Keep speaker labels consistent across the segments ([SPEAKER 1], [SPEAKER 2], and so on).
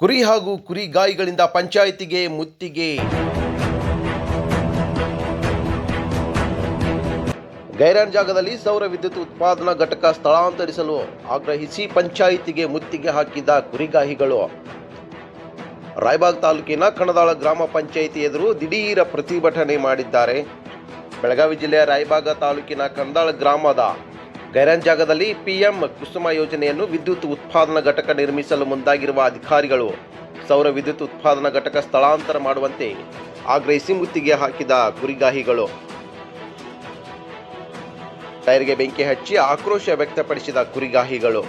[SPEAKER 1] ಕುರಿ ಹಾಗೂ ಕುರಿಗಾಯಿಗಳಿಂದ ಪಂಚಾಯಿತಿಗೆ ಮುತ್ತಿಗೆ. ಗೈರಾನ್ ಜಾಗದಲ್ಲಿ ಸೌರ ವಿದ್ಯುತ್ ಉತ್ಪಾದನಾ ಘಟಕ ಸ್ಥಳಾಂತರಿಸಲು ಆಗ್ರಹಿಸಿ ಪಂಚಾಯಿತಿಗೆ ಮುತ್ತಿಗೆ ಹಾಕಿದ ಕುರಿಗಾಹಿಗಳು ರಾಯಬಾಗ್ ತಾಲೂಕಿನ ಕಣದಾಳ ಗ್ರಾಮ ಪಂಚಾಯಿತಿ ಎದುರು ದಿಢೀರ ಪ್ರತಿಭಟನೆ ಮಾಡಿದ್ದಾರೆ. ಬೆಳಗಾವಿ ಜಿಲ್ಲೆಯ ರಾಯಬಾಗ ತಾಲೂಕಿನ ಕಂದಾಳ ಗ್ರಾಮದ ಗೈರಾನ್ ಜಾಗದಲ್ಲಿ ಪಿಎಂ ಕುಸುಮ ಯೋಜನೆಯನ್ನು ವಿದ್ಯುತ್ ಉತ್ಪಾದನಾ ಘಟಕ ನಿರ್ಮಿಸಲು ಮುಂದಾಗಿರುವ ಅಧಿಕಾರಿಗಳು ಸೌರ ವಿದ್ಯುತ್ ಉತ್ಪಾದನಾ ಘಟಕ ಸ್ಥಳಾಂತರ ಮಾಡುವಂತೆ ಆಗ್ರಹಿಸಿ ಮುತ್ತಿಗೆ ಹಾಕಿದ ಗುರಿಗಾಹಿಗಳು. ಟೈರ್ಗೆ ಬೆಂಕಿ ಹಚ್ಚಿ ಆಕ್ರೋಶ ವ್ಯಕ್ತಪಡಿಸಿದ ಕುರಿಗಾಹಿಗಳು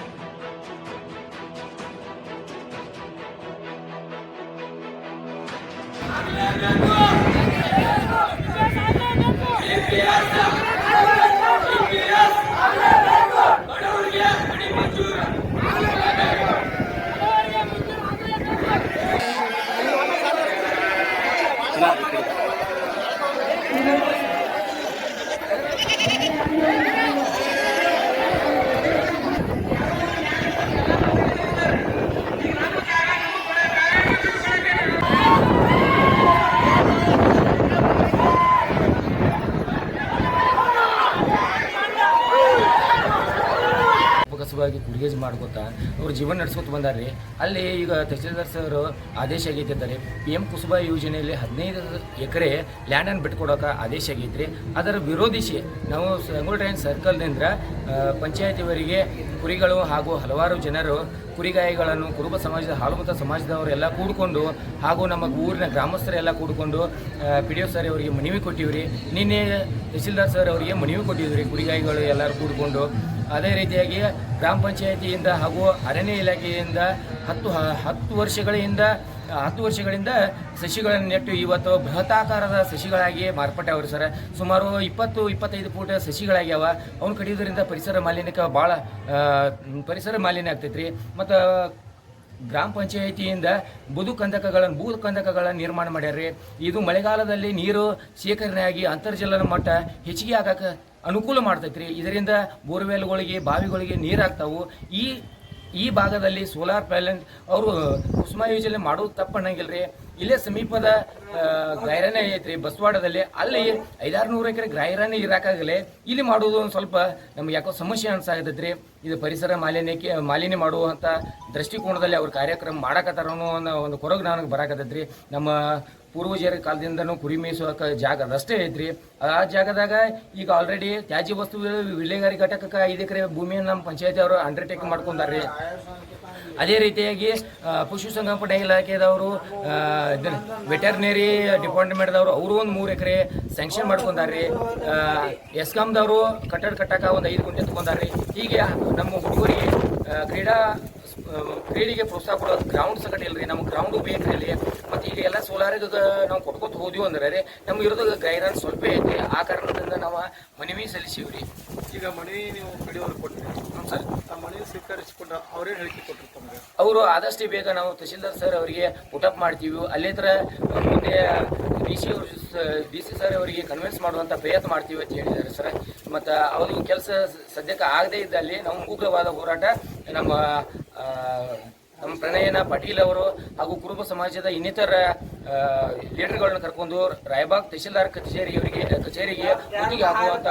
[SPEAKER 2] ಉಪಕಸವಾಗಿ ಗುಡಿಗೇಜ್ ಮಾಡ್ಕೊತಾ ಅವ್ರ ಜೀವನ ನಡೆಸ್ಕೊತ ರೀ ಅಲ್ಲಿ ಈಗ ತಹಸೀಲ್ದಾರ್ ಸರ್ ಆದೇಶ ಆಗೈತಿದ್ದಾರೆ ಪಿ ಎಂ ಕುಸುಬಾ ಯೋಜನೆಯಲ್ಲಿ ಹದಿನೈದು ಎಕರೆ ಲ್ಯಾಂಡನ್ನು ಬಿಟ್ಕೊಡೋಕೆ ಆದೇಶ ಆಗೈತ್ರಿ. ಅದರ ವಿರೋಧಿಸಿ ನಾವು ಟ್ರೈನ್ ಸರ್ಕಲ್ನಿಂದ ಪಂಚಾಯತಿವರಿಗೆ ಕುರಿಗಳು ಹಾಗೂ ಹಲವಾರು ಜನರು ಕುರಿಗಾಯಿಗಳನ್ನು ಕುರುಬ ಸಮಾಜದ, ಹಾಲುಮತ ಸಮಾಜದವರೆಲ್ಲ ಕೂಡಿಕೊಂಡು ಹಾಗೂ ನಮ್ಮ ಊರಿನ ಗ್ರಾಮಸ್ಥರೆಲ್ಲ ಕೂಡಿಕೊಂಡು ಪಿ ಡಿ ಒ ಸರ್ ಅವರಿಗೆ ಮನವಿ ಕೊಟ್ಟಿವ್ರಿ. ನಿನ್ನೆ ತಹಸೀಲ್ದಾರ್ ಸರ್ ಅವರಿಗೆ ಮನವಿ ಕೊಟ್ಟಿದ್ವಿ ಕುರಿಗಾಯಿಗಳು ಎಲ್ಲರೂ ಕೂಡಿಕೊಂಡು. ಅದೇ ರೀತಿಯಾಗಿ ಗ್ರಾಮ ಪಂಚಾಯಿತಿಯಿಂದ ಹಾಗೂ ಅರಣ್ಯ ಇಲಾಖೆಯಿಂದ ಹತ್ತು ಹತ್ತು ವರ್ಷಗಳಿಂದ ಹತ್ತು ವರ್ಷಗಳಿಂದ ಸಸಿಗಳನ್ನು ನೆಟ್ಟು ಇವತ್ತು ಬೃಹತಾಕಾರದ ಸಸಿಗಳಾಗಿ ಮಾರ್ಪಟ್ಟಾವ್ರಿ ಸರ್. ಸುಮಾರು ಇಪ್ಪತ್ತು, ಇಪ್ಪತ್ತೈದು ಫೂಟ್ ಸಸಿಗಳಾಗ್ಯಾವ. ಅವ್ನು ಕಡಿಯೋದ್ರಿಂದ ಪರಿಸರ ಮಾಲಿನ್ಯಕ್ಕೆ ಭಾಳ ಪರಿಸರ ಮಾಲಿನ್ಯ ಆಗ್ತೈತ್ರಿ. ಮತ್ತು ಗ್ರಾಮ ಪಂಚಾಯಿತಿಯಿಂದ ಬುದು ಕಂದಕಗಳನ್ನು ಬೂದು ಕಂದಕಗಳನ್ನು ನಿರ್ಮಾಣ ಮಾಡ್ಯಾರ್ರಿ. ಇದು ಮಳೆಗಾಲದಲ್ಲಿ ನೀರು ಶೇಖರಣೆಯಾಗಿ ಅಂತರ್ಜಲನ ಮಟ್ಟ ಹೆಚ್ಚಿಗೆ ಆಗಕ್ಕೆ ಅನುಕೂಲ ಮಾಡ್ತೈತ್ರಿ. ಇದರಿಂದ ಬೋರ್ವೆಲ್ಗಳಿಗೆ, ಬಾವಿಗಳಿಗೆ ನೀರಾಗ್ತಾವು ಈ ಈ ಭಾಗದಲ್ಲಿ ಸೋಲಾರ್ ಪ್ಯಾಲೆಂಟ್ ಅವರು ಕುಸುಮ ಯೋಜನೆ ಮಾಡೋದು ತಪ್ಪಣ್ಣಂಗಿಲ್ರಿ ಇಲ್ಲೇ ಸಮೀಪದ ಗೈರಾನೆ ಐತ್ರಿ, ಬಸವಾಡದಲ್ಲಿ. ಅಲ್ಲಿ ಐದಾರು ನೂರು ಎಕರೆ ಗೈರಾನೆ ಇರಾಕಾಗಲೇ, ಇಲ್ಲಿ ಮಾಡೋದು ಒಂದು ಸ್ವಲ್ಪ ನಮ್ಗೆ ಯಾಕೋ ಸಮಸ್ಯೆ ಅನ್ಸಾಗತೈತ್ರಿ ಇದು ಪರಿಸರ ಮಾಲಿನ್ಯಕ್ಕೆ ಮಾಲಿನ್ಯ ಮಾಡುವಂಥ ದೃಷ್ಟಿಕೋನದಲ್ಲಿ ಅವ್ರ ಕಾರ್ಯಕ್ರಮ ಮಾಡಕತ್ತಾರ ಅನ್ನೋ ಒಂದು ಕೊರಗು ನನಗೆ ಬರಾಕತ್ತೈತ್ರಿ. ನಮ್ಮ ಪೂರ್ವಜರ ಕಾಲದಿಂದನೂ ಕುರಿ ಮೇಯಿಸೋಕೆ ಜಾಗ ಅದಷ್ಟೇ ಐತ್ರಿ. ಆ ಜಾಗದಾಗ ಈಗ ಆಲ್ರೆಡಿ ತ್ಯಾಜ್ಯ ವಸ್ತು ವಿಲೇಗಾರಿ ಘಟಕಕ್ಕೆ ಐದು ಎಕರೆ ಭೂಮಿಯನ್ನು ನಮ್ಮ ಪಂಚಾಯತಿ ಅವರು ಅಂಡರ್ಟೇಕ್ ಮಾಡ್ಕೊಂಡಾರ್ರಿ. ಅದೇ ರೀತಿಯಾಗಿ ಪಶು ಪಶುಸಂಗೋಪನಾ ಇಲಾಖೆದವರು ವೆಟರ್ನರಿ ಡಿಪಾರ್ಟ್ಮೆಂಟ್ದವರು ಅವರು ಒಂದು ಮೂರು ಎಕರೆ ಸ್ಯಾಂಕ್ಷನ್ ಮಾಡ್ಕೊಂಡಾರ್ರಿ. ಎಸ್ಕಾಮ್ದವರು ಕಟ್ಟಡ ಕಟ್ಟಕ್ಕೆ ಒಂದು ಐದು ಗುಂಟೆ ತಗೊಂಡಾರ್ರಿ. ಹೀಗೆ ನಮ್ಮ ಹುಡುಗರಿಗೆ ಕ್ರೀಡಾ ಕ್ರೀಡೆಗೆ ಪ್ರೋತ್ಸಾಹ ಕೊಡೋದು ಗ್ರೌಂಡ್ ಸಕಟ್ ಇಲ್ರಿ ನಮ್ಮ ಗ್ರೌಂಡು ಬೇಕ್ರಿ ಅಲ್ಲಿ ಮತ್ತು ಈಗ ಎಲ್ಲ ಸೋಲಾರಿಗೆ ನಾವು ಕೊಟ್ಕೊತ ಹೋದ್ವಿ ಅಂದ್ರೆ ರೀ ನಮ್ಗೆ ಇರೋದು ಗೈರಾನ್ ಸ್ವಲ್ಪ ಐತಿ ಆ ಕಾರಣದಿಂದ ನಾವು ಮನವಿ ಸಲ್ಲಿಸಿವ್ರಿ.
[SPEAKER 3] ಈಗ ಮನೆ ನೀವು ಕಡಿಯೋರು ಕೊಟ್ಟರೆ
[SPEAKER 2] ಸರ್.
[SPEAKER 3] ಆ ಮನೆ ಸ್ವೀಕರಿಸಿಕೊಂಡ ಅವರೇ ಹೇಳಿಕೆ ಕೊಟ್ಟರು ತಮಗೆ.
[SPEAKER 2] ಅವರು ಆದಷ್ಟು ಬೇಗ ನಾವು ತಹಶೀಲ್ದಾರ್ ಸರ್ ಅವರಿಗೆ ಪುಟಪ್ ಮಾಡ್ತೀವಿ. ಅಲ್ಲೇ ಥರ ಮುಂದೆ ಡಿ ಸಿ ಅವರು ಡಿ ಸಿ ಸರ್ ಅವರಿಗೆ ಕನ್ವಿನ್ಸ್ ಮಾಡುವಂಥ ಪ್ರಯತ್ನ ಮಾಡ್ತೀವಿ ಅಂತ ಹೇಳಿದ್ದಾರೆ ಸರ್. ಮತ್ತು ಅವ್ರಿಗೆ ಕೆಲಸ ಸದ್ಯಕ್ಕೆ ಆಗದೇ ಇದ್ದಲ್ಲಿ ನಾವು ಉಗ್ರವಾದ ಹೋರಾಟ ನಮ್ಮ ನಮ್ಮ ಪ್ರಣಯನ ಪಾಟೀಲ್ ಅವರು ಹಾಗೂ ಕುರುಬ ಸಮಾಜದ ಇನ್ನಿತರ ಲೀಡರ್ಗಳನ್ನ ಕರ್ಕೊಂಡು ರಾಯಬಾಗ್ ತಹಶೀಲ್ದಾರ್ ಕಚೇರಿಯವರಿಗೆ ಕಚೇರಿಗೆ ಮುತ್ತಿಗೆ ಹಾಕುವಂತ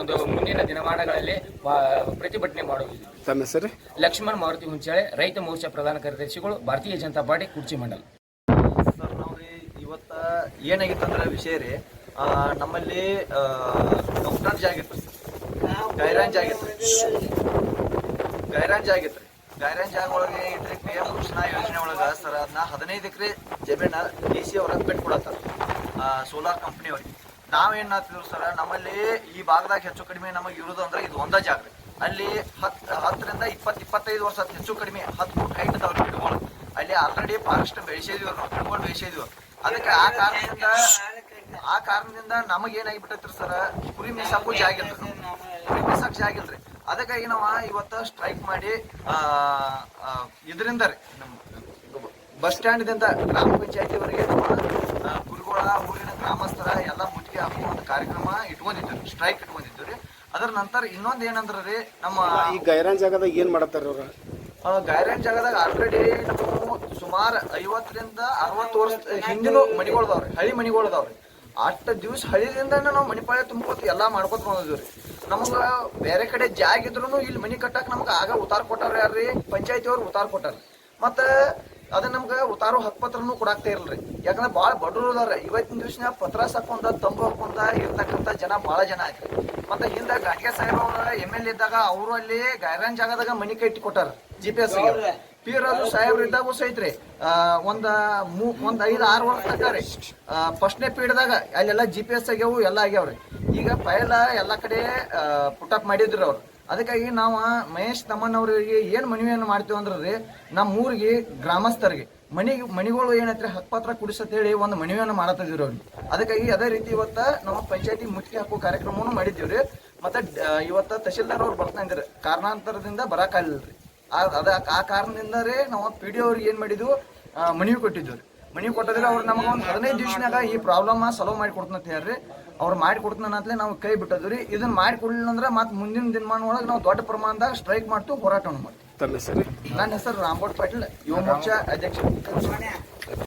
[SPEAKER 2] ಒಂದು ಮುಂದಿನ ದಿನಮಾನಗಳಲ್ಲಿ ಪ್ರತಿಭಟನೆ ಮಾಡುವುದು. ಲಕ್ಷ್ಮಣ್ ಮಾರುತಿ ಹುಂಚಾಳೆ ರೈತ ಮೋರ್ಚಾ ಪ್ರಧಾನ ಕಾರ್ಯದರ್ಶಿಗಳು ಭಾರತೀಯ ಜನತಾ ಪಾರ್ಟಿ ಕುರ್ಚಿ ಮಂಡಲ.
[SPEAKER 4] ಸರ್ ನಾವು ರೀ ಇವತ್ತ ಏನಾಗಿತ್ತಂದ್ರೆ ವಿಷಯ ರೀ ಆ, ನಮ್ಮಲ್ಲಿ ಡಾಕ್ಟರ್ ಜಾಗಿತ್ತು ಸರ್ ಗೈರಾಂಜ್ ಆಗಿತ್ತು ಗೈರಾಂಜ್ ಆಗಿತ್ತು ಗೈರಾಂಜ್ ಜಾಗ ಒಳಗೆ ಏನೈತ್ರಿ ಪಿ ಎಂ ಕೃಷ್ಣ ಯೋಜನೆ ಒಳಗೆ ಸರ್ ಅದನ್ನ ಹದಿನೈದು ಎಕರೆ ಜಮೀನ ಡಿ ಸಿ ಅವ್ರ ಬಿಟ್ಕೊಡತ್ತಾರ ಸೋಲಾರ್ ಕಂಪ್ನಿ ಅವ್ರಿಗೆ. ನಾವೇನ್ ಮಾಡ್ತಿದ್ರು ಸರ್, ನಮ್ಮಲ್ಲಿ ಈ ಭಾಗದಾಗ ಹೆಚ್ಚು ಕಡಿಮೆ ನಮಗೆ ಇರೋದು ಅಂದ್ರೆ ಇದು ಒಂದ ಜಾಗ ಅಲ್ಲಿ ಹತ್ತು ಹತ್ತರಿಂದ ಇಪ್ಪತ್ತು ಇಪ್ಪತ್ತೈದು ವರ್ಷ ಹೆಚ್ಚು ಕಡಿಮೆ ಹತ್ತು ಫುಟ್ ಹೈಟ್ ತಗೊಂಡು ಗಿಡಗಳು. ಅಲ್ಲಿ ಆಲ್ರೆಡಿ ಫಾರೆಸ್ಟ್ ಬೆಳೆಸಿದ್ವಿ ನಾವು, ಗಿಡಗಳು ಬೆಳೆಸಿದ್ವಿ. ಅದಕ್ಕೆ ಆ ಕಾರಣದಿಂದ ಆ ಕಾರಣದಿಂದ ನಮಗೇನಾಗಿಬಿಟ್ಟೈತ್ರಿ ಸರ್, ಕುರಿ ಮೀಸಾಕು ಜಾಗ ಇಲ್ರಿ ಕುರಿ ಮೀಸಾಕು ಜಾಗ ಇಲ್ರಿ. ಅದಕ್ಕಾಗಿ ನಾವು ಇವತ್ತ ಸ್ಟ್ರೈಕ್ ಮಾಡಿ ಇದರಿಂದ ರೀ ನಮ್ಮ ಬಸ್ ಸ್ಟ್ಯಾಂಡ್ದಿಂದ ಗ್ರಾಮ ಪಂಚಾಯತಿವರೆಗೆ ಕುರುಗೋಳ ಊರಿನ ಗ್ರಾಮಸ್ಥರ ಎಲ್ಲ ಮುತ್ತಿಗೆ ಒಂದು ಕಾರ್ಯಕ್ರಮ ಇಟ್ಕೊಂಡಿದ್ದೀವಿ ಸ್ಟ್ರೈಕ್ ಇಟ್ಕೊಂಡಿದ್ದೀವಿ ರೀ. ಅದರ ನಂತರ ಇನ್ನೊಂದು ಏನಂದ್ರೆ ರೀ ನಮ್ಮ
[SPEAKER 5] ಈ ಗೈರಾನ್ ಜಾಗದಾಗ ಏನು ಮಾಡತ್ತಾರ ಅವರು?
[SPEAKER 4] ಗೈರಾನ್ ಜಾಗದಾಗ ಆಲ್ರೆಡಿ ನಾವು ಸುಮಾರು ಐವತ್ತರಿಂದ ಅರವತ್ತು ವರ್ಷ ಹಿಂದಿನ ಮಣಿಗಳದವ್ರಿ ಹಳಿ ಮನಿಗಳದವ್ರಿ ಅಷ್ಟು ದಿವ್ಸ ಹಳ್ಳಿಯಿಂದ ನಾವು ಮನಿಪಾಳೆ ತುಂಬ್ಕೋತ ಎಲ್ಲ ಮಾಡ್ಕೊತ ಬಂದಿದ್ವಿ ನಮಗ ಬೇರೆ ಕಡೆ ಜಾಗ ಇದ್ರು ಇಲ್ಲಿ ಮನಿ ಕಟ್ಟಕ್ಕೆ ನಮ್ಗೆ ಆಗ ಉತ್ತಾರ ಕೊಟ್ಟಾರ ಯಾರ್ರಿ? ಪಂಚಾಯತಿ ಅವ್ರು ಉತ್ತಾರ ಕೊಟ್ಟಾರ. ಮತ್ತ ಅದ ನಮ್ಗ ಉತ್ತಾರೋ ಹಕ್ಪತ್ರನು ಕೊಡಾಕ್ತಾ ಇರಲ್ರಿ. ಯಾಕಂದ್ರೆ ಭಾಳ ಬಡವರು ಅದಾರ. ಇವತ್ತಿನ ದಿವ್ಸ ಪತ್ರ ಸಾಕೊಂಡ, ತಂಬು ಹಾಕೊಂಡ ಇರ್ತಕ್ಕಂತ ಜನ ಭಾಳ ಜನ ಆಯ್ತು ಮತ್ತೆ ಹಿಂದೆ ಘಾಟ್ಗೆ ಸಾಹೇಬ್ ಅವ್ರ ಎಂ ಎಲ್ ಎ ಇದ್ದಾಗ ಅವರು ಅಲ್ಲಿ ಗಾಯರಾನ್ ಜಾಗದಾಗ ಮನಿ ಕಟ್ಟಿ ಕೊಟ್ಟಾರ. ಜಿ ಪಿ ಎಸ್ ಪೀರದು ಸಾಹೇಬ್ರು ಇದ್ದಾಗೂ ಸಹಿತ್ರಿ. ಒಂದ ಮೂ, ಒಂದ್ ಐದು, ಆರು ವರ್ಷ ತನಕ ರೀ. ಫಸ್ಟ್ನೇ ಪೀಡ್ದಾಗ ಅಲ್ಲೆಲ್ಲ ಜಿ ಪಿ ಎಸ್ ಆಗ್ಯಾವು, ಎಲ್ಲ ಆಗ್ಯಾವ್ರಿ. ಈಗ ಪೈಲ ಎಲ್ಲ ಕಡೆ ಪುಟಪ್ ಮಾಡಿದ್ರು ಅವ್ರು. ಅದಕ್ಕಾಗಿ ನಾವು ಮಹೇಶ್ ತಮ್ಮಣ್ಣವ್ರಿಗೆ ಏನ್ ಮನವಿಯನ್ನು ಮಾಡ್ತೀವಿ ಅಂದ್ರೆ ರೀ ನಮ್ಮ ಊರಿಗೆ ಗ್ರಾಮಸ್ಥರಿಗೆ ಮನಿ ಮನಿಗಳು ಏನೈತ್ರಿ ಹಕ್ಪತ್ರ ಹೇಳಿ ಒಂದು ಮನವಿಯನ್ನು ಮಾಡತ್ತಿದ್ರು ಅವ್ರಿಗೆ ಅದಕ್ಕಾಗಿ ಅದೇ ರೀತಿ ಇವತ್ತ ನಮ್ಮ ಪಂಚಾಯತಿ ಮುಚ್ಚಿ ಹಾಕೋ ಕಾರ್ಯಕ್ರಮವನ್ನು ಮಾಡಿದ್ದೀವ್ರಿ. ಮತ್ತೆ ಡ- ಇವತ್ತ ತಹಶೀಲ್ದಾರ್ ಅವ್ರು ಬರ್ತಾ ಇದ್ದಾರೆ ಕಾರಣಾಂತರದಿಂದ ಬರಕಾಲಿಲ್ರಿ ಆ- ಅದ ಆ ಕಾರಣದಿಂದ ರೀ ನಾವು ಪಿ ಡಿ ಅವ್ರಿಗೆ ಏನು ಮಾಡಿದ್ವು ಮನವಿ ಕೊಟ್ಟಿದ್ವಿ ರೀ ಮನವಿ ಕೊಟ್ಟದ್ರೆ ಅವ್ರು ನಮಗೆ ಒಂದು ಹದಿನೈದು ದಿವಸನಾಗ ಈ ಪ್ರಾಬ್ಲಮ್ ಸಾಲ್ವ್ ಮಾಡಿ ಕೊಡ್ತಂತ ಹೇಳ್ರಿ. ಅವ್ರು ಮಾಡಿ ಕೊಡ್ತಾನ ಅಂತಲೇ ನಾವು ಕೈ ಬಿಟ್ಟದ್ವಿ ರೀ. ಇದನ್ನ ಮಾಡಿ ಕೊಡ್ಲಿಲ್ಲ ಅಂದ್ರೆ ಮತ್ತೆ ಮುಂದಿನ ದಿನಮಾನ ಒಳಗೆ ನಾವು ದೊಡ್ಡ ಪ್ರಮಾಣದಾಗ ಸ್ಟ್ರೈಕ್ ಮಾಡ್ತೀವಿ ಹೋರಾಟವನ್ನು ಮಾಡ್ತೀವಿ. ನನ್ನ ಹೆಸರು ರಾಮ್ಬೋಡ್ ಪಾಟೀಲ್. ಯುವ ಮೋರ್ಚಾ ಅಧ್ಯಕ್ಷ.